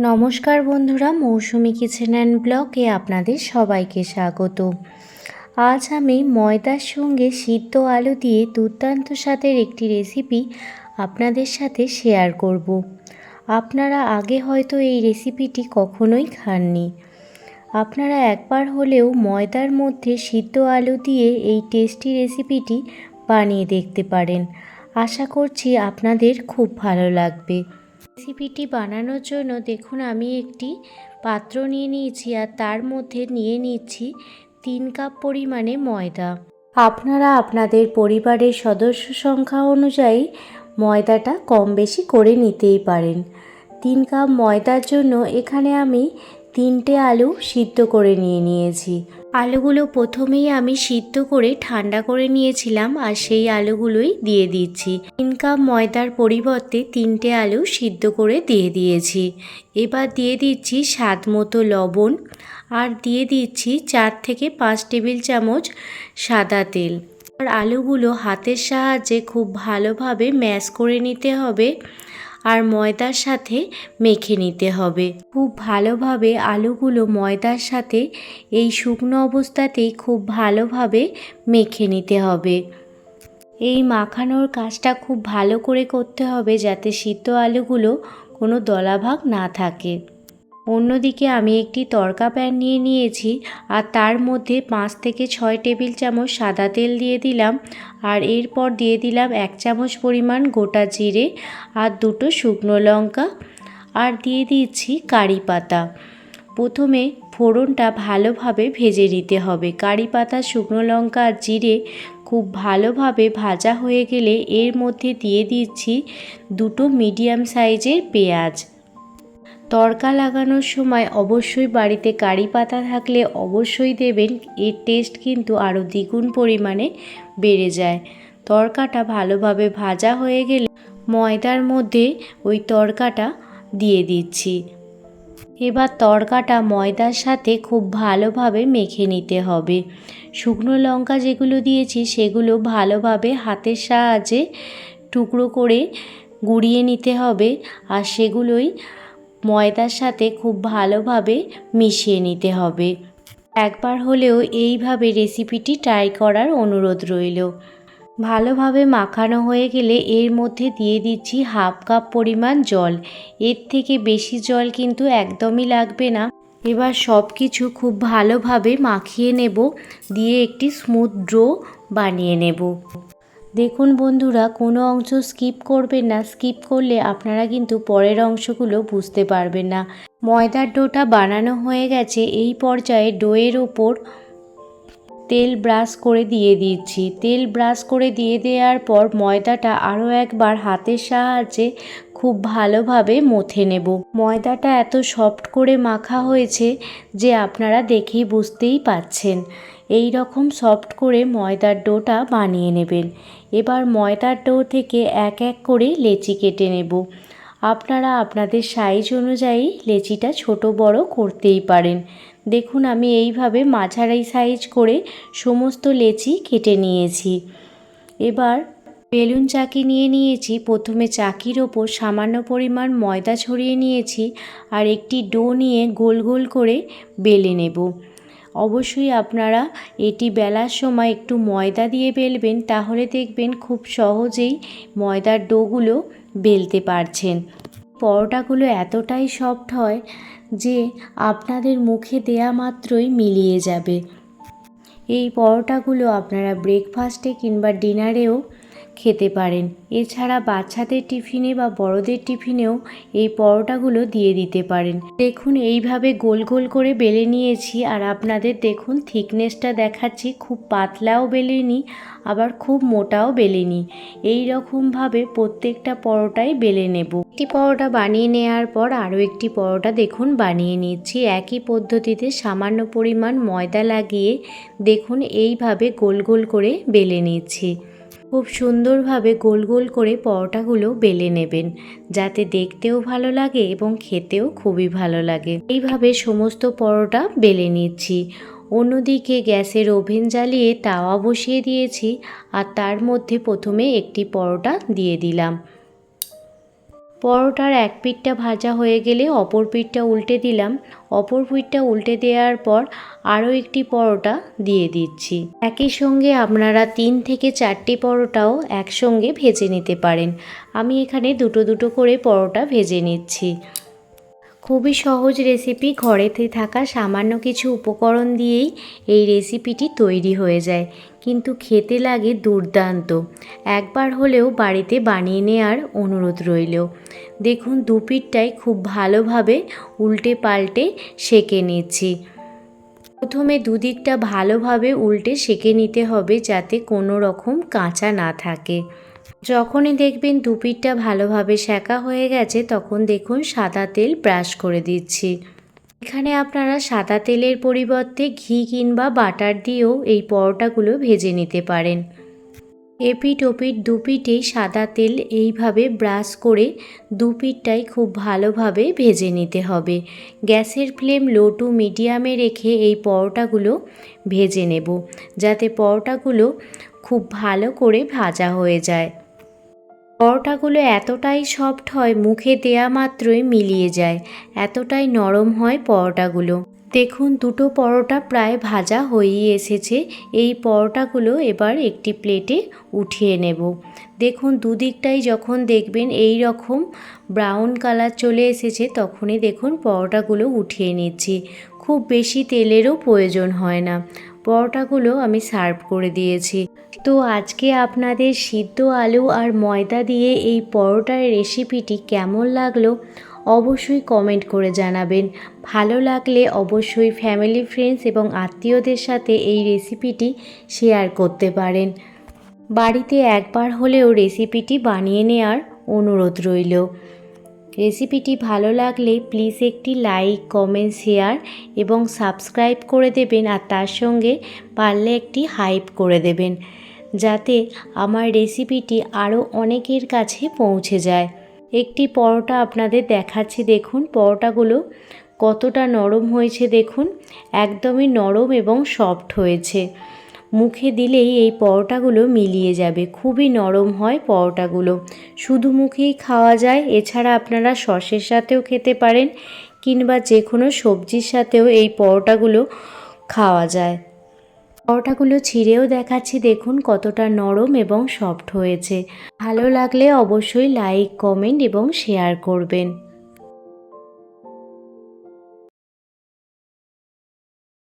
নমস্কার বন্ধুরা, মৌসুমি kitchen and ব্লগে আপনাদের সবাইকে স্বাগত। আজ আমি ময়দার সঙ্গে সিদ্ধ আলু দিয়ে দুর্দান্ত স্বাদের একটি রেসিপি আপনাদের সাথে শেয়ার করব। আপনারা আগে হয়তো এই রেসিপিটি কখনোই খাননি। আপনারা একবার হলেও ময়দার মধ্যে সিদ্ধ আলু দিয়ে এই টেস্টি রেসিপিটি বানিয়ে দেখতে পারেন। আশা করছি আপনাদের খুব ভালো লাগবে। রেসিপিটি বানানোর জন্য দেখুন, আমি একটি পাত্র নিয়ে নিয়েছি আর তার মধ্যে নিয়ে নিচ্ছি তিন কাপ পরিমাণে ময়দা। আপনারা আপনাদের পরিবারের সদস্য সংখ্যা অনুযায়ী ময়দাটা কম বেশি করে নিতেই পারেন। তিন কাপ ময়দার জন্য এখানে আমি তিনটে আলু সিদ্ধ করে নিয়ে নিয়েছি। আলুগুলো প্রথমেই আমি সিদ্ধ করে ঠান্ডা করে নিয়েছিলাম আর সেই আলুগুলোই দিয়ে দিচ্ছি। তিন কাপ ময়দার পরিবর্তে তিনটে আলু সিদ্ধ করে দিয়ে দিয়েছি। এবার দিয়ে দিচ্ছি স্বাদ মতো লবণ আর দিয়ে দিচ্ছি চার থেকে পাঁচ টেবিল চামচ সাদা তেল। আর আলুগুলো হাতের সাহায্যে খুব ভালোভাবে ম্যাশ করে নিতে হবে। আর ময়দার সাথে মেখে নিতে হবে। খুব ভালোভাবে আলুগুলো ময়দার সাথে এই শুকনো অবস্থাতেই খুব ভালোভাবে মেখে নিতে হবে। এই মাখানোর কাজটা খুব ভালো করে করতে হবে যাতে সিদ্ধ আলুগুলো কোনো দলাভাগ না থাকে। অন্যদিকে আমি একটি তড়কা প্যান নিয়ে নিয়েছি আর তার মধ্যে পাঁচ থেকে ছয় টেবিল চামচ সাদা তেল দিয়ে দিলাম আর এরপর দিয়ে দিলাম এক চামচ পরিমাণ গোটা জিরে আর দুটো শুকনো লঙ্কা আর দিয়ে দিচ্ছি কারি পাতা। প্রথমে ফোড়নটা ভালোভাবে ভেজে নিতে হবে। কারি পাতা, শুকনো লঙ্কা আর জিরে খুব ভালোভাবে ভাজা হয়ে গেলে এর মধ্যে দিয়ে দিচ্ছি দুটো মিডিয়াম সাইজের পেঁয়াজ। তড়কা লাগানোর সময় অবশ্যই বাড়িতে কারি পাতা থাকলে অবশ্যই দেবেন। এর টেস্ট কিন্তু আরও দ্বিগুণ পরিমাণে বেড়ে যায়। তড়কাটা ভালোভাবে ভাজা হয়ে গেলে ময়দার মধ্যে ওই তড়কাটা দিয়ে দিচ্ছি। এবার তড়কাটা ময়দার সাথে খুব ভালোভাবে মেখে নিতে হবে। শুকনো লঙ্কা যেগুলো দিয়েছি সেগুলো ভালোভাবে হাতের সাহায্যে টুকরো করে গুঁড়িয়ে নিতে হবে। আর সেগুলোই ময়দার সাথে খুব ভালোভাবে মিশিয়ে নিতে হবে। একবার হলেও এইভাবে রেসিপিটি ট্রাই করার অনুরোধ রইল। ভালোভাবে মাখানো হয়ে গেলে এর মধ্যে দিয়ে দিচ্ছি হাফ কাপ পরিমাণ জল। এর থেকে বেশি জল কিন্তু একদমই লাগবে না। এবার সব কিছু খুব ভালোভাবে মাখিয়ে নেব। দিয়ে একটি স্মুথ ড্রো বানিয়ে নেব। দেখুন বন্ধুরা, কোনো অংশ স্কিপ করবেন না। স্কিপ করলে আপনারা কিন্তু পরের অংশগুলো বুঝতে পারবেন না। ময়দার ডোটা বানানো হয়ে গেছে। এই পর্যায়ে ডোয়ের ওপর তেল ব্রাশ করে দিয়ে দিচ্ছি। তেল ব্রাশ করে দিয়ে দেওয়ার পর ময়দাটা আরও একবার হাতের সাহায্যে খুব ভালোভাবে মথে নেব। ময়দাটা এত সফট করে মাখা হয়েছে যে আপনারা দেখেই বুঝতেই পাচ্ছেন। এই রকম সফট করে ময়দার ডোটা বানিয়ে নেবেন। এবার ময়দার ডো থেকে এক এক করে লেচি কেটে নেব। আপনারা আপনাদের সাইজ অনুযায়ী লেচিটা ছোট বড় করতেই পারেন। দেখুন, আমি এইভাবে মাঝারি সাইজ করে সমস্ত লেচি কেটে নিয়েছি। এবার বেলুন চাকি নিয়ে নিয়েছি। প্রথমে চাকির ওপর সামান্য পরিমাণ ময়দা ছড়িয়ে নিয়েছি আর একটি ডো নিয়ে গোল গোল করে বেলে নেব। অবশ্যই আপনারা এটি বেলার সময় একটু ময়দা দিয়ে বেলবেন, তাহলে দেখবেন খুব সহজেই ময়দার ডোগুলো বেলতে পারছেন। পরোটাগুলো এতটাই সফট হয় যে আপনাদের মুখে দেয়া মাত্রই মিলিয়ে যাবে। এই পরোটাগুলো আপনারা ব্রেকফাস্টে কিংবা ডিনারেও খেতে পারেন। এছাড়া বাচ্চাদের টিফিনে বা বড়দের টিফিনেও এই পরোটাগুলো দিয়ে দিতে পারেন। দেখুন, এইভাবে গোল গোল করে বেলে নিয়েছি আর আপনাদের দেখুন, থিকনেসটা দেখাচ্ছি, খুব পাতলাও বেলেনি, আবার খুব মোটাও বেলেনি। এই রকমভাবে প্রত্যেকটা পরোটাই বেলে নেব। একটি পরোটা বানিয়ে নেওয়ার পর আরও একটি পরোটা দেখুন, বানিয়ে নিচ্ছি। একই পদ্ধতিতে সামান্য পরিমাণ ময়দা লাগিয়ে দেখুন, এইভাবে গোল গোল করে বেলে নিচ্ছি। খুব সুন্দরভাবে গোল গোল করে পরোটাগুলো বেলে নেবেন, যাতে দেখতেও ভালো লাগে এবং খেতেও খুবই ভালো লাগে। এইভাবে সমস্ত পরোটা বেলে নিচ্ছি। অন্যদিকে গ্যাসের ওভেন জ্বালিয়ে তাওয়া বসিয়ে দিয়েছি আর তার মধ্যে প্রথমে একটি পরোটা দিয়ে দিলাম। পরোটার এক পিঠটা ভাজা হয়ে গেলে অপর পিঠটা উল্টে দিলাম। অপর পিঠটা উল্টে দেওয়ার পর আরও একটি পরোটা দিয়ে দিচ্ছি। একই সঙ্গে আপনারা তিন থেকে চারটি পরোটাও একসঙ্গে ভেজে নিতে পারেন। আমি এখানে দুটো দুটো করে পরোটা ভেজে নিচ্ছি। খুবই সহজ রেসিপি ঘরেতে থাকা সামান্য কিছু উপকরণ দিয়েই এই রেসিপিটি তৈরি হয়ে যায়। কিন্তু খেতে লাগে দুর্দান্ত। একবার হলেও বাড়িতে বানিয়ে নেওয়ার অনুরোধ রইল। দেখুন দুপিঠটাই খুব ভালোভাবে উল্টে পাল্টে সেঁকে নিচ্ছি। প্রথমে দুদিকটা ভালোভাবে উল্টে সেঁকে নিতে হবে যাতে কোনো রকম কাঁচা না থাকে। যখনই দেখবেন দুপিঠটা ভালোভাবে সেঁকা হয়ে গেছে, তখন দেখুন সাদা তেল ব্রাশ করে দিচ্ছি। এখানে আপনারা সাদা তেলের পরিবর্তে ঘি কিংবা বাটার দিয়েও এই পরোটাগুলো ভেজে নিতে পারেন। এপিট ওপিট দুপিটেই সাদা তেল এইভাবে ব্রাশ করে দুপিটটাই খুব ভালোভাবে ভেজে নিতে হবে। গ্যাসের ফ্লেম লো টু মিডিয়ামে রেখে এই পরোটাগুলো ভেজে নেব, যাতে পরোটাগুলো খুব ভালো করে ভাজা হয়ে যায়। পরোটাগুলো এতটাই সফট হয়, মুখে দেয়া মাত্রই মিলিয়ে যায়। এতটাই নরম হয় পরোটাগুলো। দেখুন, দুটো পরোটা প্রায় ভাজা হয়েই এসেছে। এই পরোটাগুলো এবার একটি প্লেটে উঠিয়ে নেব। দেখুন, দুদিকটাই যখন দেখবেন এই রকম ব্রাউন কালার চলে এসেছে, তখনই দেখুন পরোটাগুলো উঠিয়ে নিচ্ছি। খুব বেশি তেলেরও প্রয়োজন হয় না। পরোটাগুলো আমি সার্ভ করে দিয়েছি। তো আজকে আপনাদের সিদ্ধ আলু আর ময়দা দিয়ে এই পরোটার রেসিপিটি কেমন লাগল অবশ্যই কমেন্ট করে জানাবেন। ভালো লাগলে অবশ্যই ফ্যামিলি, ফ্রেন্ডস এবং আত্মীয়দের সাথে এই রেসিপিটি শেয়ার করতে পারেন। বাড়িতে একবার হলেও রেসিপিটি বানিয়ে নেওয়ার অনুরোধ রইল। রেসিপিটি ভালো লাগলে প্লিজ একটি লাইক, কমেন্ট, শেয়ার এবং সাবস্ক্রাইব করে দেবেন আর তার সঙ্গে পারলে একটি হাইপ করে দেবেন যাতে আমার রেসিপিটি আরও অনেকের কাছে পৌঁছে যায়। একটি পরোটা আপনাদের দেখাচ্ছি, দেখুন পরোটাগুলো কতটা নরম হয়েছে, দেখুন। একদমই নরম এবং সফট হয়েছে। মুখে দিলেই এই পরোটাগুলো মিলিয়ে যাবে। খুবই নরম হয় পরোটাগুলো। শুধু মুখেই খাওয়া যায়, এছাড়া আপনারা সসের সাথেও খেতে পারেন কিংবা যে কোনো সবজির সাথেও এই পরোটাগুলো খাওয়া যায়। পরোটাগুলো ছিঁড়েও দেখাচ্ছি, দেখুন কতটা নরম এবং সফট হয়েছে। ভালো লাগলে অবশ্যই লাইক, কমেন্ট এবং শেয়ার করবেন।